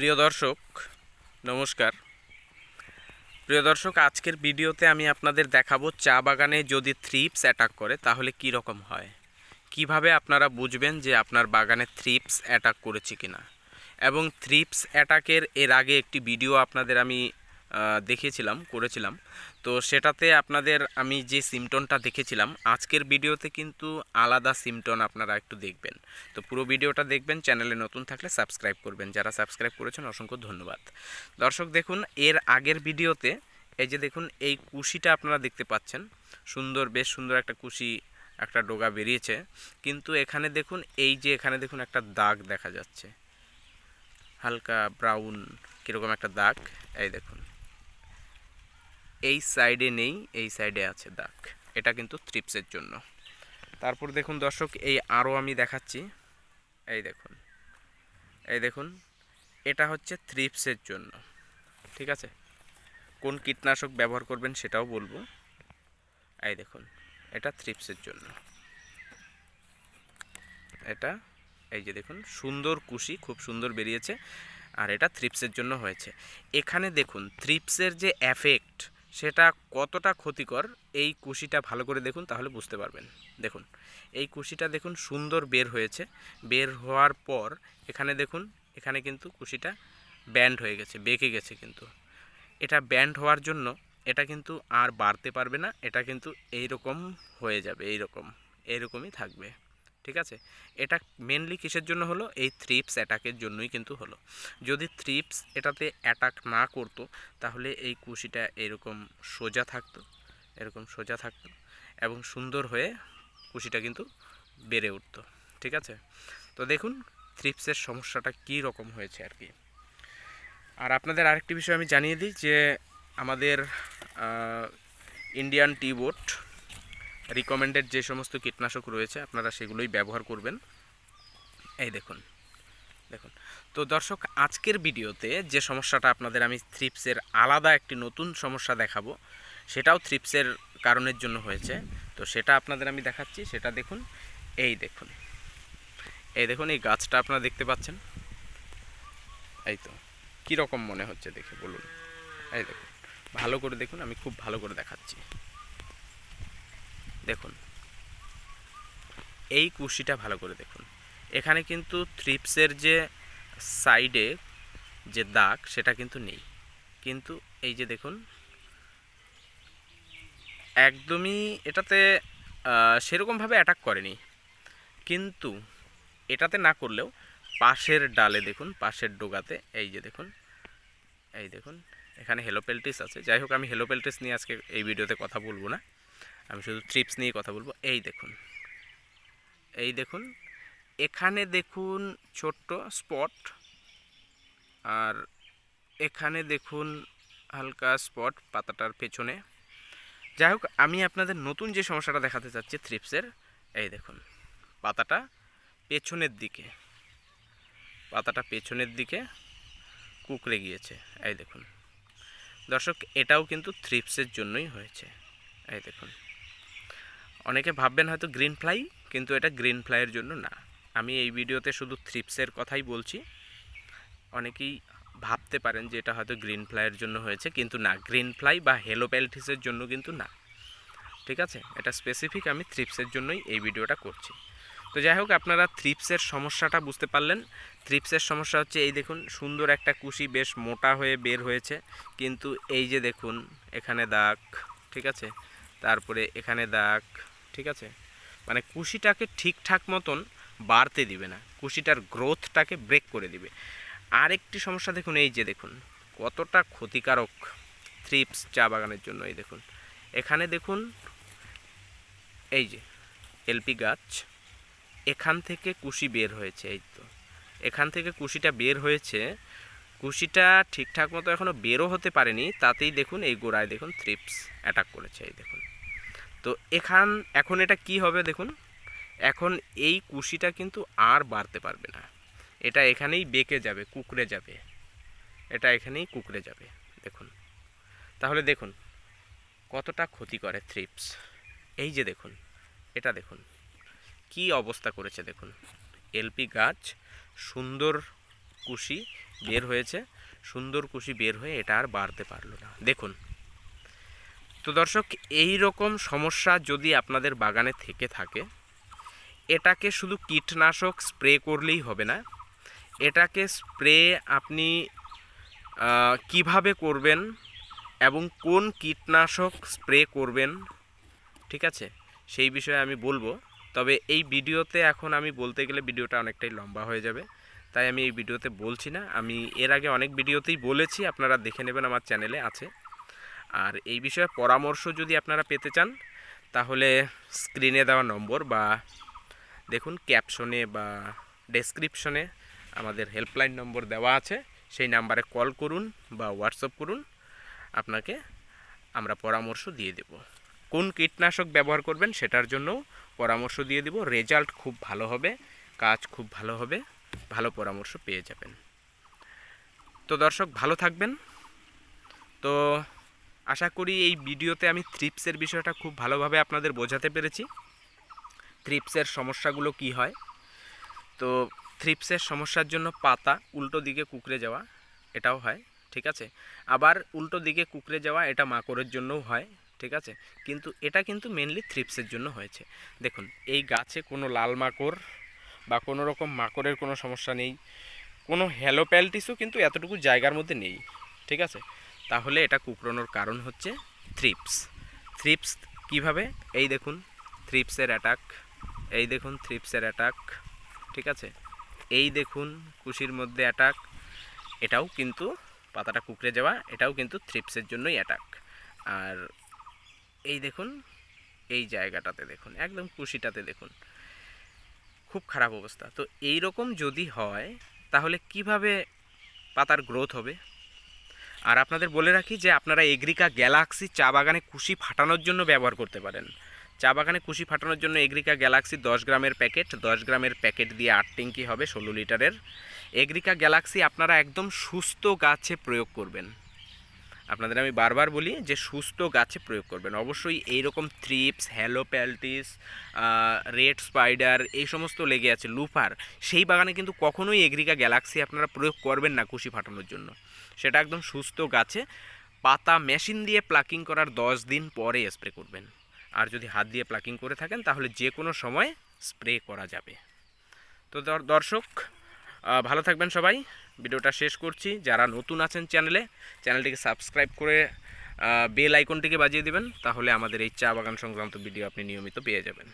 প্রিয় দর্শক, নমস্কার। প্রিয় দর্শক, আজকের ভিডিওতে আমি আপনাদের দেখাবো চা বাগানে যদি থ্রিপস অ্যাটাক করে, তাহলে কি রকম হয়? কীভাবে আপনারা বুঝবেন যে আপনার বাগানে থ্রিপস অ্যাটাক করেছে কিনা? এবং থ্রিপস অ্যাটাকের এর আগে একটি ভিডিও আপনাদের আমি দেখিয়েছিলাম, করেছিলাম। তো সেটাতে আপনাদের আমি যে সিমটনটা দেখেছিলাম, আজকের ভিডিওতে কিন্তু আলাদা সিমটন আপনারা একটু দেখবেন। তো পুরো ভিডিওটা দেখবেন, চ্যানেলে নতুন থাকলে সাবস্ক্রাইব করবেন। যারা সাবস্ক্রাইব করেছেন, অসংখ্য ধন্যবাদ। দর্শক, দেখুন, এর আগের ভিডিওতে এই যে দেখুন, এই কুশিটা আপনারা দেখতে পাচ্ছেন। সুন্দর, বেশ সুন্দর একটা কুশি, একটা ডোগা বেরিয়েছে। কিন্তু এখানে দেখুন, এই যে এখানে দেখুন একটা দাগ দেখা যাচ্ছে। হালকা ব্রাউন কীরকম একটা দাগ, এই দেখুন। এই সাইডে নেই, এই সাইডে আছে দাগ। এটা কিন্তু থ্রিপসের জন্য। তারপর দেখুন দর্শক, এই আরও আমি দেখাচ্ছি। এই দেখুন এই দেখুন, এটা হচ্ছে থ্রিপসের জন্য। ঠিক আছে? কোন কীটনাশক ব্যবহার করবেন সেটাও বলব। এই দেখুন, এটা থ্রিপসের জন্য। এটা, এই যে দেখুন, সুন্দর কুশি, খুব সুন্দর বেরিয়েছে। আর এটা থ্রিপসের জন্য হয়েছে। এখানে দেখুন থ্রিপসের যে এফেক্ট সেটা কতটা ক্ষতিকর, এই কুশিটা ভালো করে দেখুন তাহলে বুঝতে পারবেন। দেখুন, এই কুশিটা দেখুন সুন্দর বের হয়েছে। বের হওয়ার পর এখানে দেখুন, এখানে কিন্তু কুশিটা ব্যান্ড হয়ে গেছে, বেঁকে গেছে কিন্তু। এটা ব্যান্ড হওয়ার জন্য এটা কিন্তু আর বাড়তে পারবে না, এটা কিন্তু এই রকম হয়ে যাবে এই রকম এইরকমই থাকবে। ঠিক আছে? এটা মেনলি কিসের জন্য হলো? এই থ্রিপস অ্যাটাকের জন্যই কিন্তু হলো। যদি থ্রিপস এটাতে অ্যাটাক না করতো, তাহলে এই কুশিটা এরকম সোজা থাকতো, এরকম সোজা থাকতো এবং সুন্দর হয়ে কুশিটা কিন্তু বেড়ে উঠতো। ঠিক আছে? তো দেখুন থ্রিপসের সমস্যাটা কী রকম হয়েছে আর কি। আর আপনাদের আরেকটি বিষয় আমি জানিয়ে দিই যে আমাদের ইন্ডিয়ান টি বোর্ড রিকমেন্ডেড যে সমস্ত কীটনাশক রয়েছে, আপনারা সেগুলোই ব্যবহার করবেন। এই দেখুন দেখুন। তো দর্শক, আজকের ভিডিওতে যে সমস্যাটা আপনাদের আমি থ্রিপসের আলাদা একটি নতুন সমস্যা দেখাবো, সেটাও থ্রিপসের কারণের জন্য হয়েছে। তো সেটা আপনাদের আমি দেখাচ্ছি, সেটা দেখুন। এই দেখুন এই দেখুন, এই গাছটা আপনারা দেখতে পাচ্ছেন। এই তো, কীরকম মনে হচ্ছে দেখে বলুন। এই দেখুন, ভালো করে দেখুন, আমি খুব ভালো করে দেখাচ্ছি। দেখুন। এই কুশিটা ভালো করে দেখুন। এখানে কিন্তু থ্রিপসের যে সাইডে যে দাগ, সেটা কিন্তু নেই। কিন্তু এই যে দেখুন, একদমই এটাতে সেরকমভাবে অ্যাটাক করেনি। কিন্তু এটাতে না করলেও পাশের ডালে দেখুন, পাশের ডোগাতে, এই যে দেখুন, এই দেখুন, এখানে হেলোপেলটিস আছে। যাই হোক, আমি হেলোপেলটিস নিয়ে আজকে এই ভিডিওতে কথা বলব না। আমি শুধু ট্রিপস নিয়ে কথা বলব। এই দেখুন। এই দেখুন, এখানে দেখুন ছোট্ট স্পট আর এখানে দেখুন হালকা স্পট পাতাটার পেছনে। যাই হোক, আমি আপনাদের নতুন যে সমস্যাটা দেখাতে চাচ্ছি থ্রিপসের এই দেখুন, পাতাটা পেছনের দিকে। পাতাটা পেছনের দিকে কুকড়ে গিয়েছে, এই দেখুন। দর্শক, এটাও কিন্তু থ্রিপসের জন্যই হয়েছে, এই দেখুন। অনেকে ভাববেন হয়তো গ্রিন ফ্লাই কিন্তু এটা গ্রিন ফ্লাইয়ের জন্য না। আমি এই ভিডিওতে শুধু থ্রিপসের কথাই বলছি। অনেকেই ভাবতে পারেন যে এটা হয়তো গ্রিন ফ্লাইয়ের জন্য হয়েছে, কিন্তু না গ্রিন ফ্লাই বা হেলোপ্যালটিসের জন্য কিন্তু না। ঠিক আছে? এটা স্পেসিফিক আমি থ্রিপসের জন্যই এই ভিডিওটা করছি। তো যাই হোক, আপনারা থ্রিপসের সমস্যাটা বুঝতে পারলেন। থ্রিপসের সমস্যা হচ্ছে, এই দেখুন, সুন্দর একটা কুশি বেশ মোটা হয়ে বের হয়েছে। কিন্তু এই যে দেখুন, এখানে দাগ, ঠিক আছে? তারপরে এখানে দাগ ঠিক আছে? মানে কুশিটাকে ঠিকঠাক মতন বাড়তে দিবে না। কুশিটার গ্রোথটাকে ব্রেক করে দিবে। আরেকটি সমস্যা দেখুন, এই যে দেখুন, কতটা ক্ষতিকারক থ্রিপস চা বাগানের জন্য, এই দেখুন। এখানে দেখুন, এই যে এলপি গাছ, এখান থেকে কুশি বের হয়েছে, এই তো। এখান থেকে কুশিটা বের হয়েছে, কুশিটা ঠিকঠাক মতো এখনও বেরও হতে পারেনি, তাতেই দেখুন, এই গোড়ায় দেখুন থ্রিপস অ্যাটাক করেছে, এই দেখুন। তো এখান, এখন এটা কি হবে দেখুন, এখন এই কুশিটা কিন্তু আর বাড়তে পারবে না। এটা এখানেই বেঁকে যাবে, কুকড়ে যাবে। এটা এখানেই কুকড়ে যাবে, দেখুন। তাহলে দেখুন, কতটা ক্ষতি করে থ্রিপস এই যে দেখুন, এটা দেখুন, কি অবস্থা করেছে দেখুন। এলপি গাছ, সুন্দর কুশি বের হয়েছে, সুন্দর কুশি বের হয়ে এটা আর বাড়তে পারল না। দেখুন তো দর্শক, এই রকম সমস্যা যদি আপনাদের বাগানে থেকে থাকে, এটাকে শুধু কীটনাশক স্প্রে করলেই হবে না। এটাকে স্প্রে আপনি কীভাবে করবেন এবং কোন কীটনাশক স্প্রে করবেন, ঠিক আছে? সেই বিষয়ে আমি বলব। তবে এই ভিডিওতে এখন আমি বলতে গেলে ভিডিওটা অনেকটাই লম্বা হয়ে যাবে, তাই আমি এই ভিডিওতে বলছি না। আমি এর আগে অনেক ভিডিওতেই বলেছি, আপনারা দেখে নেবেন, আমার চ্যানেলে আছে। আর এই বিষয়ে পরামর্শ যদি আপনারা পেতে চান, তাহলে স্ক্রিনে দেওয়া নম্বর বা দেখুন ক্যাপশনে বা ডেসক্রিপশনে আমাদের হেল্পলাইন নম্বর দেওয়া আছে। সেই নাম্বারে কল করুন বা হোয়াটসঅ্যাপ করুন, আপনাকে আমরা পরামর্শ দিয়ে দেব। কোন কীটনাশক ব্যবহার করবেন সেটার জন্যও পরামর্শ দিয়ে দেব। রেজাল্ট খুব ভালো হবে, কাজ খুব ভালো হবে, ভালো পরামর্শ পেয়ে যাবেন। তো দর্শক, ভালো থাকবেন। তো আশা করি এই ভিডিওতে আমি থ্রিপসের বিষয়টা খুব ভালোভাবে আপনাদের বোঝাতে পেরেছি। থ্রিপসের সমস্যাগুলো কি হয়? তো থ্রিপসের সমস্যার জন্য পাতা উল্টো দিকে কুকড়ে যাওয়া, এটাও হয়, ঠিক আছে? আবার উল্টো দিকে কুকড়ে যাওয়া, এটা মাকড়ের জন্যও হয়, ঠিক আছে? কিন্তু এটা কিন্তু মেনলি থ্রিপসের জন্য হয়েছে। দেখুন, এই গাছে কোনো লাল মাকড় বা কোনো রকম মাকড়ের কোনো সমস্যা নেই। কোনো হ্যালোপ্যালটিসও কিন্তু এতটুকু জায়গার মধ্যে নেই, ঠিক আছে? তাহলে এটা কুকড়োনোর কারণ হচ্ছে থ্রিপস থ্রিপস কীভাবে? এই দেখুন থ্রিপসের অ্যাটাক এই দেখুন থ্রিপসের অ্যাটাক ঠিক আছে? এই দেখুন কুশির মধ্যে অ্যাটাক এটাও কিন্তু পাতাটা কুকড়ে যাওয়া, এটাও কিন্তু থ্রিপসের জন্যই অ্যাটাক আর এই দেখুন, এই জায়গাটাতে দেখুন, একদম কুশিটাতে দেখুন, খুব খারাপ অবস্থা। তো এই রকম যদি হয়, তাহলে কীভাবে পাতার গ্রোথ হবে? আর আপনাদের বলে রাখি যে আপনারা এগ্রিকা গ্যালাক্সি চা বাগানে কুশি ফাটানোর জন্য ব্যবহার করতে পারেন। চা বাগানে কুশি ফাটানোর জন্য এগ্রিকা গ্যালাক্সি দশ গ্রামের প্যাকেট, দশ গ্রামের প্যাকেট দিয়ে আট ট্যাঙ্কি হবে ষোলো লিটারের। এগ্রিকা গ্যালাক্সি আপনারা একদম সুস্থ গাছে প্রয়োগ করবেন। আপনাদের আমি বারবার বলি যে সুস্থ গাছে প্রয়োগ করবেন। অবশ্যই এই রকম থ্রিপস হ্যালোপ্যালটিস রেড স্পাইডার এই সমস্ত লেগে আছে, লুফার, সেই বাগানে কিন্তু কখনোই এগ্রিকা গ্যালাক্সি আপনারা প্রয়োগ করবেন না কুশি ফাটানোর জন্য। সেটা একদম সুস্থ গাছে। পাতা মেশিন দিয়ে প্লাকিং করার দশ দিন পরে স্প্রে করবেন। আর যদি হাত দিয়ে প্লাকিং করে থাকেন, তাহলে যে কোনো সময় স্প্রে করা যাবে। তো দর্শক ভালো থাকবেন সবাই। ভিডিওটা শেষ করছি। যারা নতুন আছেন চ্যানেলে, চ্যানেলটিকে সাবস্ক্রাইব করে বেল আইকনটিকে বাজিয়ে দেবেন, তাহলে আমাদের এই চা বাগান সংক্রান্ত ভিডিও আপনি নিয়মিত পেয়ে যাবেন।